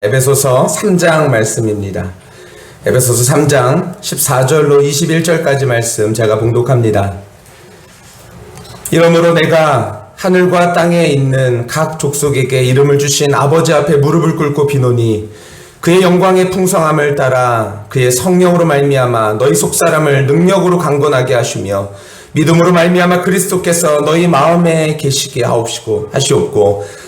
에베소서 3장 말씀입니다. 에베소서 3장 14절로 21절까지 말씀 제가 봉독합니다. 이러므로 내가 하늘과 땅에 있는 각 족속에게 이름을 주신 아버지 앞에 무릎을 꿇고 비노니 그의 영광의 풍성함을 따라 그의 성령으로 말미암아 너희 속 사람을 능력으로 강건하게 하시며 믿음으로 말미암아 그리스도께서 너희 마음에 계시게 하옵시고 하시옵고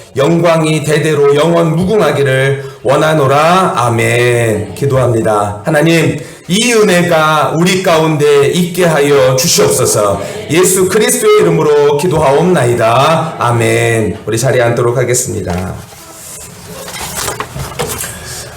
영광이 대대로 영원 무궁하기를 원하노라. 아멘. 기도합니다. 하나님, 이 은혜가 우리 가운데 있게 하여 주시옵소서. 예수 그리스도의 이름으로 기도하옵나이다. 아멘. 우리 자리에 앉도록 하겠습니다.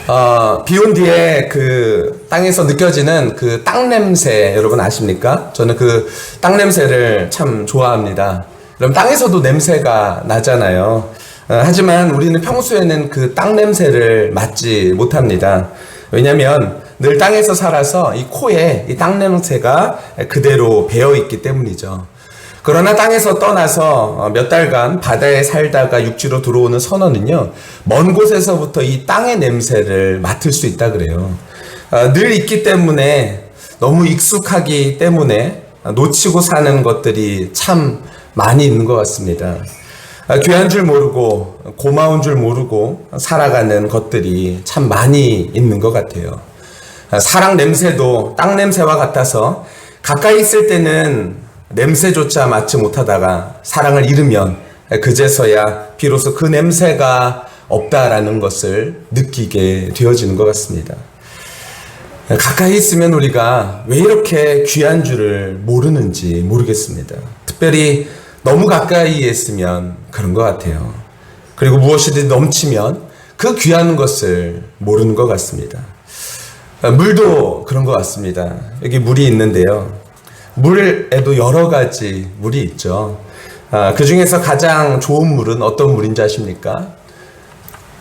어, 비온 뒤에 그 땅에서 느껴지는 그 땅 냄새 여러분 아십니까? 저는 그 땅 냄새를 참 좋아합니다. 그럼 땅에서도 냄새가 나잖아요. 어, 하지만 우리는 평소에는 그 땅 냄새를 맡지 못합니다. 왜냐하면 늘 땅에서 살아서 이 코에 이 땅 냄새가 그대로 배어 있기 때문이죠. 그러나 땅에서 떠나서 어, 몇 달간 바다에 살다가 육지로 들어오는 선원은요, 먼 곳에서부터 이 땅의 냄새를 맡을 수 있다 그래요. 어, 늘 있기 때문에 너무 익숙하기 때문에 놓치고 사는 것들이 참 많이 있는 것 같습니다. 아, 귀한 줄 모르고 고마운 줄 모르고 살아가는 것들이 참 많이 있는 것 같아요. 아, 사랑 냄새도 땅 냄새와 같아서 가까이 있을 때는 냄새조차 맡지 못하다가 사랑을 잃으면 그제서야 비로소 그 냄새가 없다라는 것을 느끼게 되어지는 것 같습니다. 가까이 있으면 우리가 왜 이렇게 귀한 줄을 모르는지 모르겠습니다. 특별히 너무 가까이 있으면 그런 것 같아요. 그리고 무엇이든 넘치면 그 귀한 것을 모르는 것 같습니다. 물도 그런 것 같습니다. 여기 물이 있는데요. 물에도 여러 가지 물이 있죠. 아, 그 중에서 가장 좋은 물은 어떤 물인지 아십니까?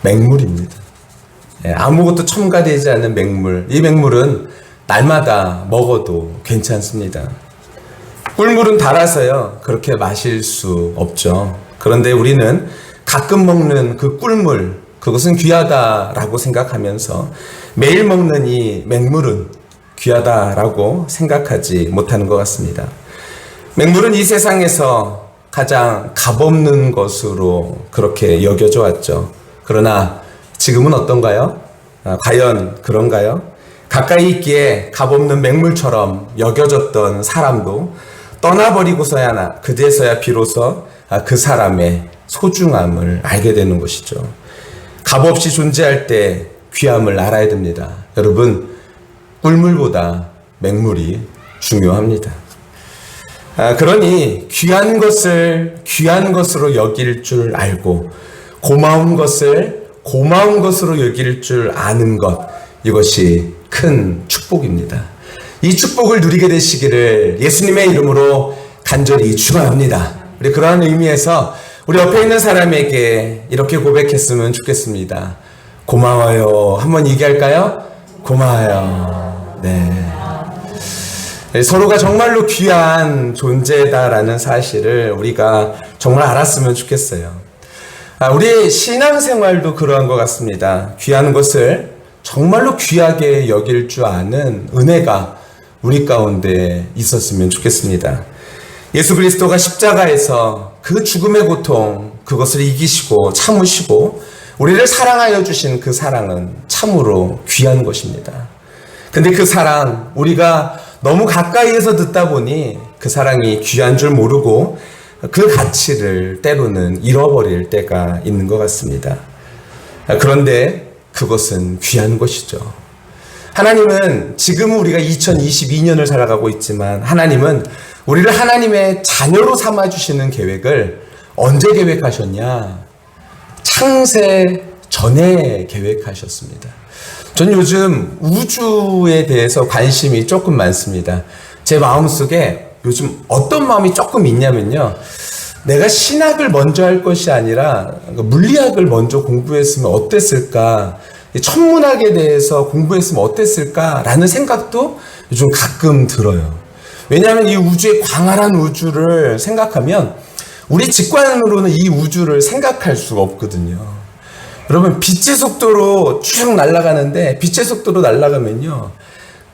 맹물입니다. 예, 아무것도 첨가되지 않은 맹물. 이 맹물은 날마다 먹어도 괜찮습니다. 꿀물은 달아서요, 그렇게 마실 수 없죠. 그런데 우리는 가끔 먹는 그 꿀물, 그것은 귀하다라고 생각하면서 매일 먹는 이 맹물은 귀하다라고 생각하지 못하는 것 같습니다. 맹물은 이 세상에서 가장 값없는 것으로 그렇게 여겨져 왔죠. 그러나 지금은 어떤가요? 아, 과연 그런가요? 가까이 있기에 값없는 맹물처럼 여겨졌던 사람도 떠나버리고서야 나 그제서야 비로소 아, 그 사람의 소중함을 알게 되는 것이죠. 값없이 존재할 때 귀함을 알아야 됩니다. 여러분, 꿀물보다 맹물이 중요합니다. 아, 그러니 귀한 것을 귀한 것으로 여길 줄 알고 고마운 것을 고마운 것으로 여길 줄 아는 것 이것이 큰 축복입니다. 이 축복을 누리게 되시기를 예수님의 이름으로 간절히 축원합니다. 우리 그러한 의미에서 우리 옆에 있는 사람에게 이렇게 고백했으면 좋겠습니다. 고마워요. 한번 얘기할까요? 고마워요. 네. 서로가 정말로 귀한 존재다라는 사실을 우리가 정말 알았으면 좋겠어요. 아, 우리 신앙생활도 그러한 것 같습니다. 귀한 것을 정말로 귀하게 여길 줄 아는 은혜가 우리 가운데 있었으면 좋겠습니다. 예수 그리스도가 십자가에서 그 죽음의 고통, 그것을 이기시고 참으시고 우리를 사랑하여 주신 그 사랑은 참으로 귀한 것입니다. 근데 그 사랑, 우리가 너무 가까이에서 듣다 보니 그 사랑이 귀한 줄 모르고 그 가치를 때로는 잃어버릴 때가 있는 것 같습니다. 그런데 그것은 귀한 것이죠. 하나님은 지금 우리가 2022년을 살아가고 있지만 하나님은 우리를 하나님의 자녀로 삼아 주시는 계획을 언제 계획하셨냐? 창세 전에 계획하셨습니다. 전 요즘 우주에 대해서 관심이 조금 많습니다. 제 마음속에 요즘 어떤 마음이 조금 있냐면요. 내가 신학을 먼저 할 것이 아니라 물리학을 먼저 공부했으면 어땠을까? 천문학에 대해서 공부했으면 어땠을까라는 생각도 요즘 가끔 들어요. 왜냐하면 이 우주의 광활한 우주를 생각하면 우리 직관으로는 이 우주를 생각할 수가 없거든요. 여러분 빛의 속도로 쭉 날아가는데 빛의 속도로 날아가면요.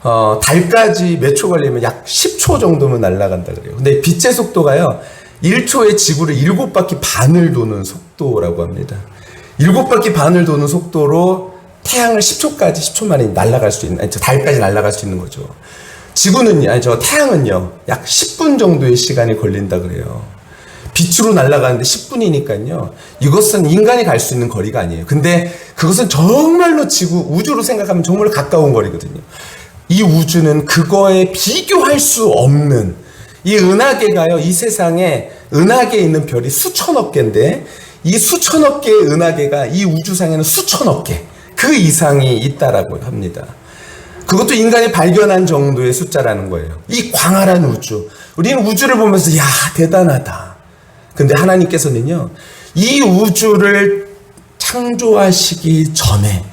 어, 달까지 몇 초 걸리면 약 10초 정도면 날아간다 그래요. 근데 빛의 속도가요. 1초에 지구를 7바퀴 반을 도는 속도라고 합니다. 7바퀴 반을 도는 속도로 태양을 10초까지 10초 만에 날아갈 수 있는 아니 저 달까지 날아갈 수 있는 거죠. 지구는요. 아니 저 태양은요. 약 10분 정도의 시간이 걸린다 그래요. 빛으로 날아가는데 10분이니까요. 이것은 인간이 갈 수 있는 거리가 아니에요. 근데 그것은 정말로 지구, 우주로 생각하면 정말 가까운 거리거든요. 이 우주는 그거에 비교할 수 없는 이 은하계가요. 이 세상에 은하계에 있는 별이 수천억 개인데 이 수천억 개의 은하계가 이 우주상에는 수천억 개. 그 이상이 있다라고 합니다. 그것도 인간이 발견한 정도의 숫자라는 거예요. 이 광활한 우주. 우리는 우주를 보면서 야, 대단하다. 근데 하나님께서는요, 이 우주를 창조하시기 전에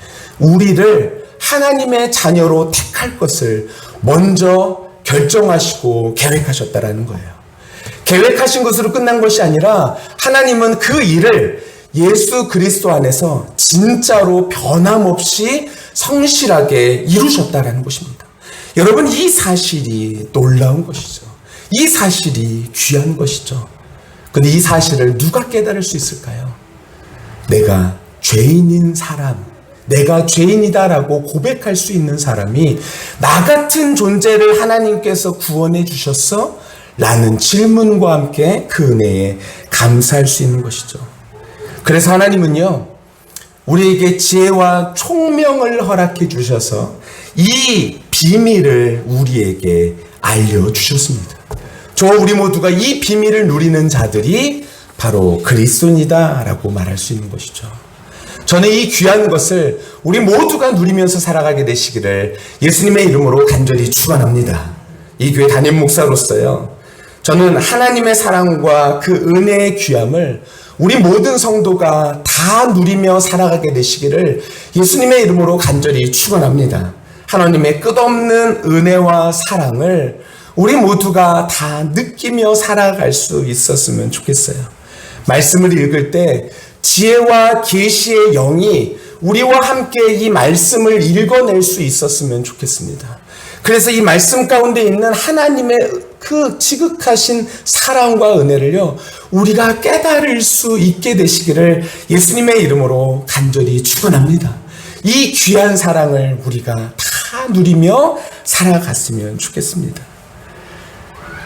우리를 하나님의 자녀로 택할 것을 먼저 결정하시고 계획하셨다라는 거예요. 계획하신 것으로 끝난 것이 아니라 하나님은 그 일을 예수 그리스도 안에서 진짜로 변함없이 성실하게 이루셨다라는 것입니다. 여러분 이 사실이 놀라운 것이죠. 이 사실이 귀한 것이죠. 근데 이 사실을 누가 깨달을 수 있을까요? 내가 죄인인 사람, 내가 죄인이다라고 고백할 수 있는 사람이 나 같은 존재를 하나님께서 구원해 주셨어? 라는 질문과 함께 그 은혜에 감사할 수 있는 것이죠. 그래서 하나님은요, 우리에게 지혜와 총명을 허락해 주셔서 이 비밀을 우리에게 알려주셨습니다. 저 우리 모두가 이 비밀을 누리는 자들이 바로 그리스도이다라고 말할 수 있는 것이죠. 저는 이 귀한 것을 우리 모두가 누리면서 살아가게 되시기를 예수님의 이름으로 간절히 축원합니다. 이 교회 담임 목사로서요. 저는 하나님의 사랑과 그 은혜의 귀함을 우리 모든 성도가 다 누리며 살아가게 되시기를 예수님의 이름으로 간절히 축원합니다. 하나님의 끝없는 은혜와 사랑을 우리 모두가 다 느끼며 살아갈 수 있었으면 좋겠어요. 말씀을 읽을 때 지혜와 계시의 영이 우리와 함께 이 말씀을 읽어낼 수 있었으면 좋겠습니다. 그래서 이 말씀 가운데 있는 하나님의 그 지극하신 사랑과 은혜를요, 우리가 깨달을 수 있게 되시기를 예수님의 이름으로 간절히 축원합니다. 이 귀한 사랑을 우리가 다 누리며 살아갔으면 좋겠습니다.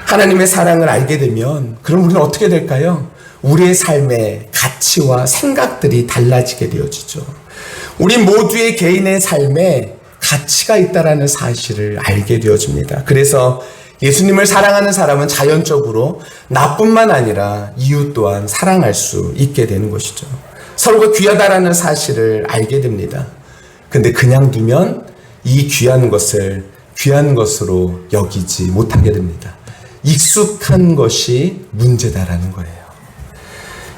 하나님의 사랑을 알게 되면 그럼 우리는 어떻게 될까요? 우리의 삶의 가치와 생각들이 달라지게 되어지죠. 우리 모두의 개인의 삶에 가치가 있다라는 사실을 알게 되어집니다. 그래서 예수님을 사랑하는 사람은 자연적으로 나뿐만 아니라 이웃 또한 사랑할 수 있게 되는 것이죠. 서로가 귀하다라는 사실을 알게 됩니다. 근데 그냥 두면 이 귀한 것을 귀한 것으로 여기지 못하게 됩니다. 익숙한 것이 문제다라는 거예요.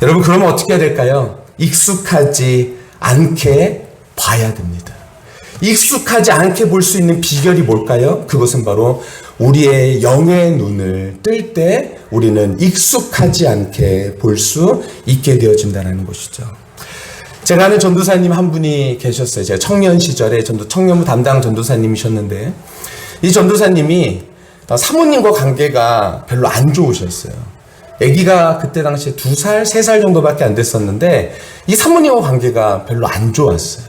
여러분, 그러면 어떻게 해야 될까요? 익숙하지 않게 봐야 됩니다. 익숙하지 않게 볼 수 있는 비결이 뭘까요? 그것은 바로 우리의 영의 눈을 뜰 때 우리는 익숙하지 않게 볼 수 있게 되어진다는 것이죠. 제가 아는 전도사님 한 분이 계셨어요. 제가 청년 시절에 전도 청년부 담당 전도사님이셨는데 이 전도사님이 사모님과 관계가 별로 안 좋으셨어요. 아기가 그때 당시에 두 살, 세 살 정도밖에 안 됐었는데 이 사모님과 관계가 별로 안 좋았어요.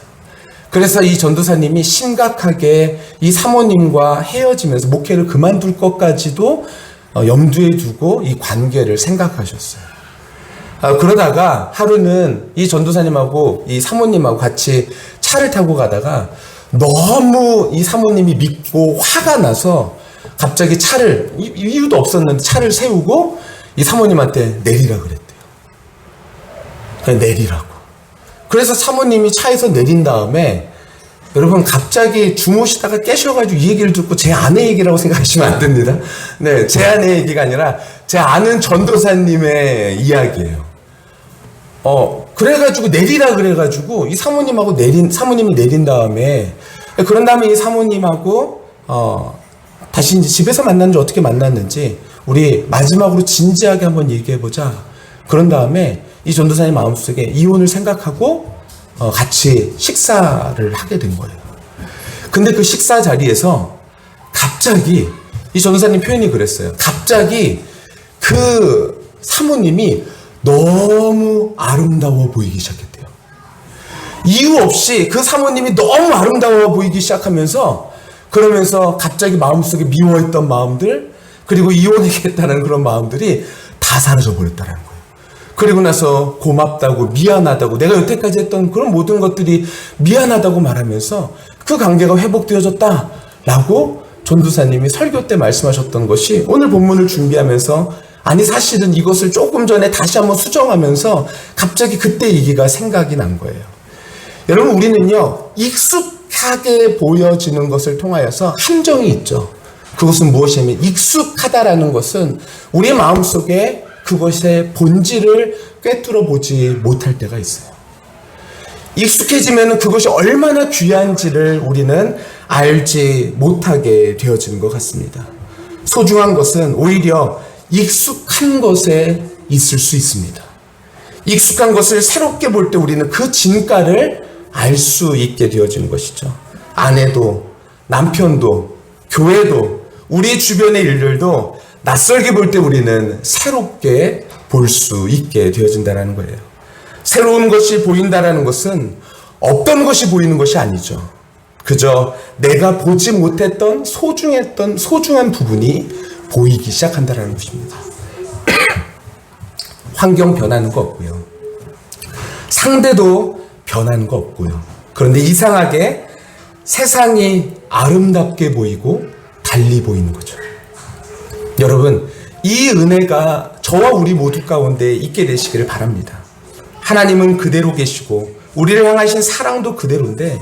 그래서 이 전도사님이 심각하게 이 사모님과 헤어지면서 목회를 그만둘 것까지도 어, 염두에 두고 이 관계를 생각하셨어요. 아, 그러다가 하루는 이 전도사님하고 이 사모님하고 같이 차를 타고 가다가 너무 이 사모님이 믿고 화가 나서 갑자기 차를 이유도 없었는데 차를 세우고 이 사모님한테 내리라 그랬대요. 내리라고. 그래서 사모님이 차에서 내린 다음에 여러분 갑자기 주무시다가 깨셔가지고 이 얘기를 듣고 제 아내 얘기라고 생각하시면 안 됩니다. 네, 제 아내 얘기가 아니라 제 아는 전도사님의 이야기예요. 어, 그래가지고 내리라 그래가지고 이 사모님하고 내린, 사모님이 내린 다음에 그런 다음에 이 사모님하고 어, 다시 이제 집에서 만났는지 어떻게 만났는지 우리 마지막으로 진지하게 한번 얘기해 보자. 그런 다음에 이 전도사님 마음속에 이혼을 생각하고 어, 같이 식사를 하게 된 거예요. 근데 그 식사 자리에서 갑자기 이 전도사님 표현이 그랬어요. 갑자기 그 사모님이 너무 아름다워 보이기 시작했대요. 이유 없이 그 사모님이 너무 아름다워 보이기 시작하면서 그러면서 갑자기 마음속에 미워했던 마음들 그리고 이혼하겠다는 그런 마음들이 다 사라져 버렸다는 거예요. 그리고 나서 고맙다고 미안하다고 내가 여태까지 했던 그런 모든 것들이 미안하다고 말하면서 그 관계가 회복되어졌다라고 전도사님이 설교 때 말씀하셨던 것이 오늘 본문을 준비하면서 아니 사실은 이것을 조금 전에 다시 한번 수정하면서 갑자기 그때 얘기가 생각이 난 거예요. 여러분 우리는요 익숙하게 보여지는 것을 통하여서 함정이 있죠. 그것은 무엇이냐면 익숙하다라는 것은 우리의 마음속에 그것의 본질을 꿰뚫어 보지 못할 때가 있어요. 익숙해지면 그것이 얼마나 귀한지를 우리는 알지 못하게 되어지는 것 같습니다. 소중한 것은 오히려 익숙한 것에 있을 수 있습니다. 익숙한 것을 새롭게 볼 때 우리는 그 진가를 알 수 있게 되어지는 것이죠. 아내도, 남편도, 교회도, 우리 주변의 일들도 낯설게 볼 때 우리는 새롭게 볼 수 있게 되어진다는 거예요. 새로운 것이 보인다라는 것은 없던 것이 보이는 것이 아니죠. 그저 내가 보지 못했던 소중했던 소중한 부분이 보이기 시작한다라는 것입니다. 환경 변하는 거 없고요. 상대도 변하는 거 없고요. 그런데 이상하게 세상이 아름답게 보이고 달리 보이는 거죠. 여러분, 이 은혜가 저와 우리 모두 가운데 있게 되시기를 바랍니다. 하나님은 그대로 계시고 우리를 향하신 사랑도 그대로인데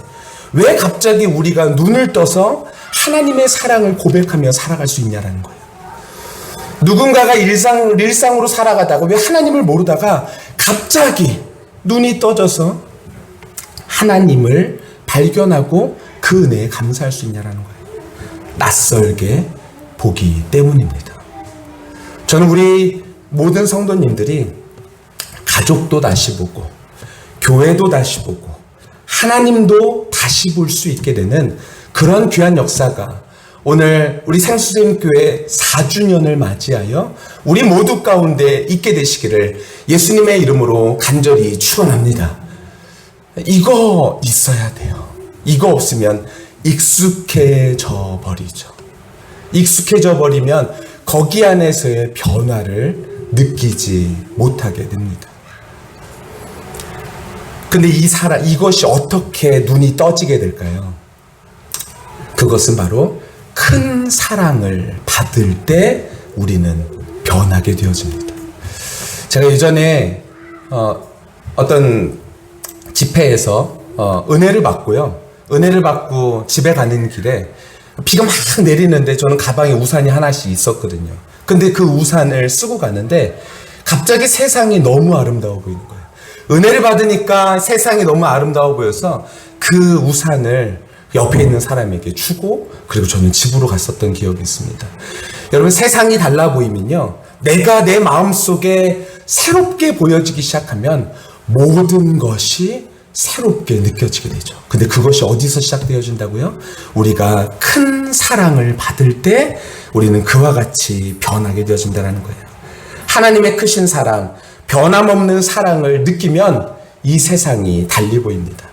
왜 갑자기 우리가 눈을 떠서 하나님의 사랑을 고백하며 살아갈 수 있냐라는 거예요. 누군가가 일상, 일상으로 살아가다가 왜 하나님을 모르다가 갑자기 눈이 떠져서 하나님을 발견하고 그 은혜에 감사할 수 있냐라는 거예요. 낯설게 보기 때문입니다. 저는 우리 모든 성도님들이 가족도 다시 보고, 교회도 다시 보고, 하나님도 다시 볼 수 있게 되는 그런 귀한 역사가 오늘 우리 생수생교회 4주년을 맞이하여 우리 모두 가운데 있게 되시기를 예수님의 이름으로 간절히 축원합니다. 이거 있어야 돼요. 이거 없으면 익숙해져 버리죠. 익숙해져 버리면 거기 안에서의 변화를 느끼지 못하게 됩니다. 근데 이 사람, 이것이 어떻게 눈이 떠지게 될까요? 그것은 바로 큰 사랑을 받을 때 우리는 변하게 되어집니다. 제가 예전에 어, 어떤 집회에서 어, 은혜를 받고요. 은혜를 받고 집에 가는 길에 비가 막 내리는데 저는 가방에 우산이 하나씩 있었거든요. 근데 그 우산을 쓰고 가는데 갑자기 세상이 너무 아름다워 보이는 거예요. 은혜를 받으니까 세상이 너무 아름다워 보여서 그 우산을 옆에 있는 사람에게 주고 그리고 저는 집으로 갔었던 기억이 있습니다. 여러분 세상이 달라 보이면요. 내가 내 마음속에 새롭게 보여지기 시작하면 모든 것이 새롭게 느껴지게 되죠. 근데 그것이 어디서 시작되어진다고요? 우리가 큰 사랑을 받을 때 우리는 그와 같이 변하게 되어진다는 거예요. 하나님의 크신 사랑, 변함없는 사랑을 느끼면 이 세상이 달리 보입니다.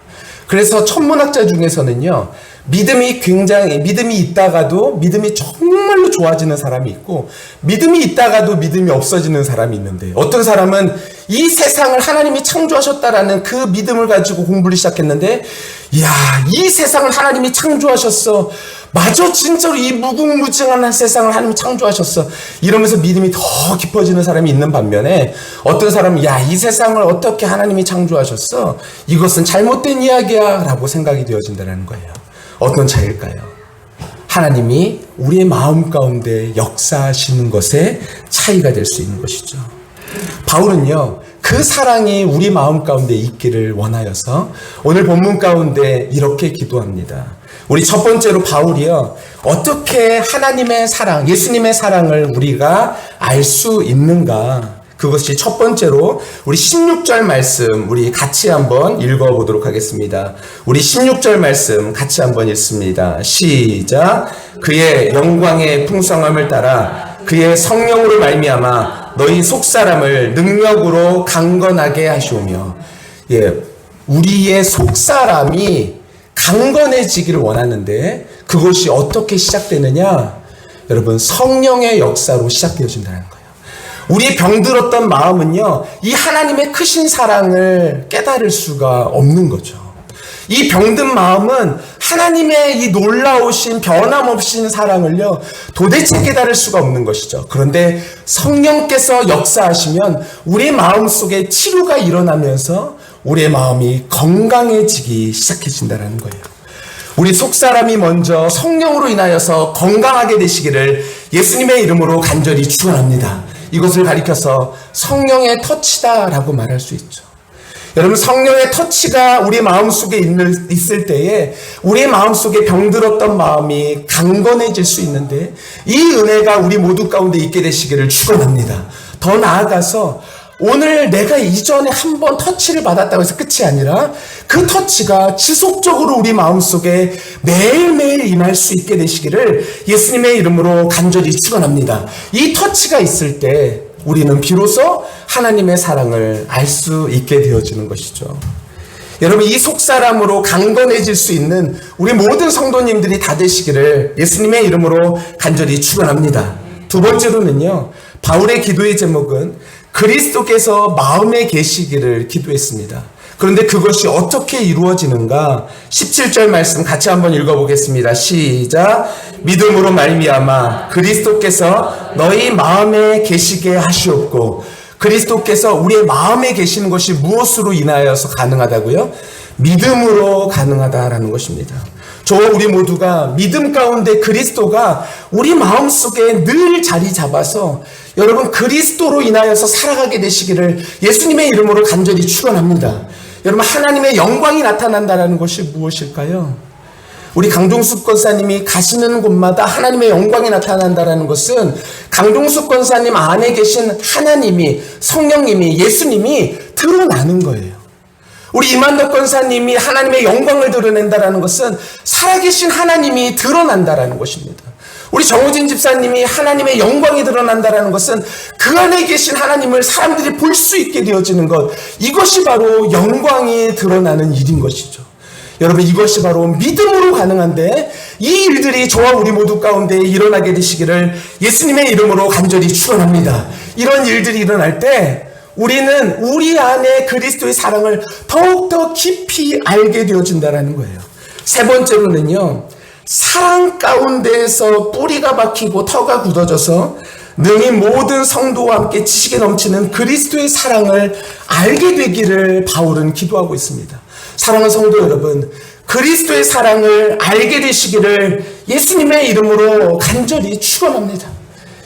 그래서 천문학자 중에서는요, 믿음이 굉장히, 믿음이 있다가도 믿음이 정말로 좋아지는 사람이 있고, 믿음이 있다가도 믿음이 없어지는 사람이 있는데, 어떤 사람은 이 세상을 하나님이 창조하셨다라는 그 믿음을 가지고 공부를 시작했는데, 이야, 이 세상을 하나님이 창조하셨어. 마저 진짜로 이 무궁무진한 세상을 하나님 창조하셨어. 이러면서 믿음이 더 깊어지는 사람이 있는 반면에 어떤 사람은 야, 이 세상을 어떻게 하나님이 창조하셨어? 이것은 잘못된 이야기야. 라고 생각이 되어진다는 거예요. 어떤 차이일까요? 하나님이 우리의 마음 가운데 역사하시는 것에 차이가 될 수 있는 것이죠. 바울은요, 그 사랑이 우리 마음 가운데 있기를 원하여서 오늘 본문 가운데 이렇게 기도합니다. 우리 첫 번째로 바울이요. 어떻게 하나님의 사랑, 예수님의 사랑을 우리가 알 수 있는가? 그것이 첫 번째로 우리 16절 말씀 우리 같이 한번 읽어 보도록 하겠습니다. 우리 16절 말씀 같이 한번 읽습니다. 시작. 그의 영광의 풍성함을 따라 그의 성령으로 말미암아 너희 속 사람을 능력으로 강건하게 하시오며 예. 우리의 속 사람이 강건해지기를 원하는데 그것이 어떻게 시작되느냐? 여러분 성령의 역사로 시작되어진다는 거예요. 우리 병들었던 마음은요, 이 하나님의 크신 사랑을 깨달을 수가 없는 거죠. 이 병든 마음은 하나님의 이 놀라우신 변함없인 사랑을요, 도대체 깨달을 수가 없는 것이죠. 그런데 성령께서 역사하시면 우리 마음 속에 치료가 일어나면서 우리의 마음이 건강해지기 시작해진다는 거예요. 우리 속 사람이 먼저 성령으로 인하여서 건강하게 되시기를 예수님의 이름으로 간절히 축원합니다. 이것을 가리켜서 성령의 터치다라고 말할 수 있죠. 여러분 성령의 터치가 우리 마음속에 있을 때에 우리의 마음속에 병들었던 마음이 강건해질 수 있는데 이 은혜가 우리 모두 가운데 있게 되시기를 축원합니다. 더 나아가서 오늘 내가 이전에 한 번 터치를 받았다고 해서 끝이 아니라 그 터치가 지속적으로 우리 마음속에 매일매일 임할 수 있게 되시기를 예수님의 이름으로 간절히 축원합니다. 이 터치가 있을 때 우리는 비로소 하나님의 사랑을 알 수 있게 되어지는 것이죠. 여러분 이 속사람으로 강건해질 수 있는 우리 모든 성도님들이 다 되시기를 예수님의 이름으로 간절히 축원합니다. 두 번째로는요. 바울의 기도의 제목은 그리스도께서 마음에 계시기를 기도했습니다. 그런데 그것이 어떻게 이루어지는가? 17절 말씀 같이 한번 읽어보겠습니다. 시작. 믿음으로 말미암아 그리스도께서 너희 마음에 계시게 하시옵고 그리스도께서 우리의 마음에 계시는 것이 무엇으로 인하여서 가능하다고요? 믿음으로 가능하다라는 것입니다. 저와 우리 모두가 믿음 가운데 그리스도가 우리 마음속에 늘 자리 잡아서 여러분 그리스도로 인하여서 살아가게 되시기를 예수님의 이름으로 간절히 축원합니다. 여러분 하나님의 영광이 나타난다는 것이 무엇일까요? 우리 강종숙 권사님이 가시는 곳마다 하나님의 영광이 나타난다는 것은 강종숙 권사님 안에 계신 하나님이 성령님이 예수님이 드러나는 거예요. 우리 이만덕 권사님이 하나님의 영광을 드러낸다는 것은 살아계신 하나님이 드러난다는 것입니다. 우리 정우진 집사님이 하나님의 영광이 드러난다는 것은 그 안에 계신 하나님을 사람들이 볼 수 있게 되어지는 것. 이것이 바로 영광이 드러나는 일인 것이죠. 여러분 이것이 바로 믿음으로 가능한데 이 일들이 저와 우리 모두 가운데 일어나게 되시기를 예수님의 이름으로 간절히 축원합니다. 이런 일들이 일어날 때 우리는 우리 안에 그리스도의 사랑을 더욱더 깊이 알게 되어진다는 거예요. 세 번째로는요. 사랑 가운데에서 뿌리가 박히고 터가 굳어져서 능히 모든 성도와 함께 지식에 넘치는 그리스도의 사랑을 알게 되기를 바울은 기도하고 있습니다. 사랑하는 성도 여러분, 그리스도의 사랑을 알게 되시기를 예수님의 이름으로 간절히 축원합니다.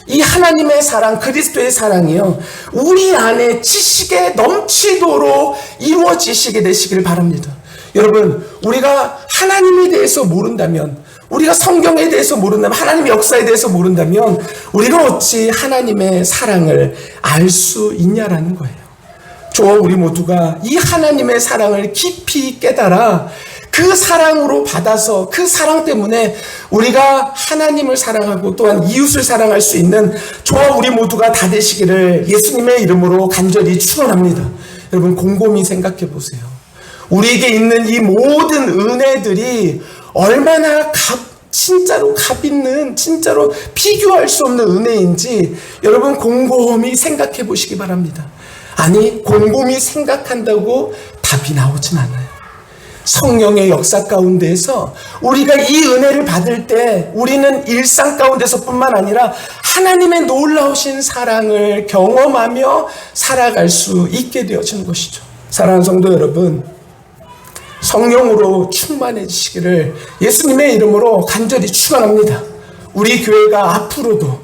이 하나님의 사랑, 그리스도의 사랑이요. 우리 안에 지식에 넘치도록 이루어지시게 되시길 바랍니다. 여러분, 우리가 하나님에 대해서 모른다면, 우리가 성경에 대해서 모른다면, 하나님의 역사에 대해서 모른다면, 우리가 어찌 하나님의 사랑을 알 수 있냐라는 거예요. 저와 우리 모두가 이 하나님의 사랑을 깊이 깨달아 그 사랑으로 받아서 그 사랑 때문에 우리가 하나님을 사랑하고 또한 이웃을 사랑할 수 있는 저와 우리 모두가 다 되시기를 예수님의 이름으로 간절히 축원합니다. 여러분 곰곰이 생각해 보세요. 우리에게 있는 이 모든 은혜들이 얼마나 값 진짜로 값 있는 진짜로 비교할 수 없는 은혜인지 여러분 곰곰이 생각해 보시기 바랍니다. 아니 곰곰이 생각한다고 답이 나오진 않아요. 성령의 역사 가운데에서 우리가 이 은혜를 받을 때 우리는 일상 가운데서뿐만 아니라 하나님의 놀라우신 사랑을 경험하며 살아갈 수 있게 되어지는 것이죠. 사랑하는 성도 여러분, 성령으로 충만해지시기를 예수님의 이름으로 간절히 축원합니다. 우리 교회가 앞으로도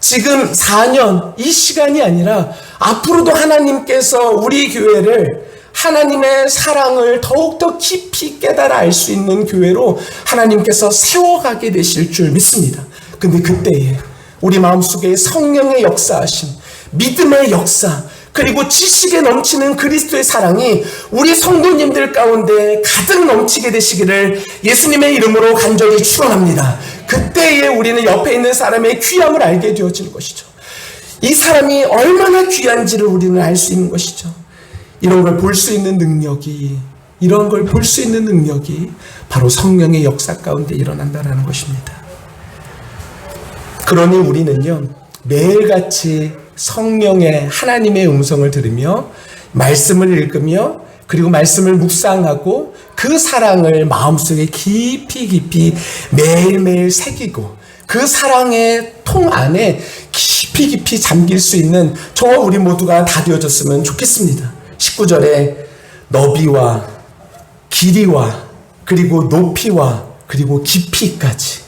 지금 4년 이 시간이 아니라 앞으로도 하나님께서 우리 교회를 하나님의 사랑을 더욱더 깊이 깨달아 알 수 있는 교회로 하나님께서 세워가게 되실 줄 믿습니다. 근데 그때에 우리 마음속에 성령의 역사하심, 믿음의 역사, 그리고 지식에 넘치는 그리스도의 사랑이 우리 성도님들 가운데 가득 넘치게 되시기를 예수님의 이름으로 간절히 축원합니다. 그때에 우리는 옆에 있는 사람의 귀함을 알게 되어지는 것이죠. 이 사람이 얼마나 귀한지를 우리는 알 수 있는 것이죠. 이런 걸 볼 수 있는 능력이 이런 걸 볼 수 있는 능력이 바로 성령의 역사 가운데 일어난다라는 것입니다. 그러니 우리는요 매일같이 성령의 하나님의 음성을 들으며 말씀을 읽으며 그리고 말씀을 묵상하고 그 사랑을 마음속에 깊이 깊이 매일매일 새기고 그 사랑의 통 안에 깊이 깊이 잠길 수 있는 저와 우리 모두가 다 되어졌으면 좋겠습니다. 19절에 너비와 길이와 그리고 높이와 그리고 깊이까지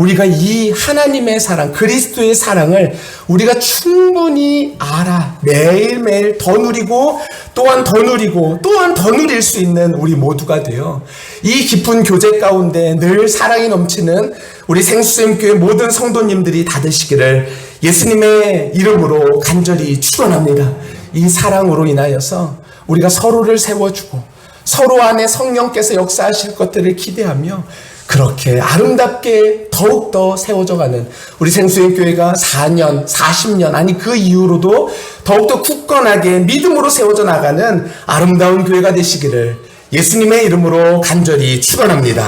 우리가 이 하나님의 사랑, 그리스도의 사랑을 우리가 충분히 알아 매일매일 더 누리고 또한 더 누리고 또한 더 누릴 수 있는 우리 모두가 되어 이 깊은 교제 가운데 늘 사랑이 넘치는 우리 생수생교회 모든 성도님들이 다 되시기를 예수님의 이름으로 간절히 축원합니다. 이 사랑으로 인하여서 우리가 서로를 세워주고 서로 안에 성령께서 역사하실 것들을 기대하며 그렇게 아름답게 더욱더 세워져 가는 우리 생수의 교회가 4년, 40년, 아니 그 이후로도 더욱더 굳건하게 믿음으로 세워져 나가는 아름다운 교회가 되시기를 예수님의 이름으로 간절히 축원합니다.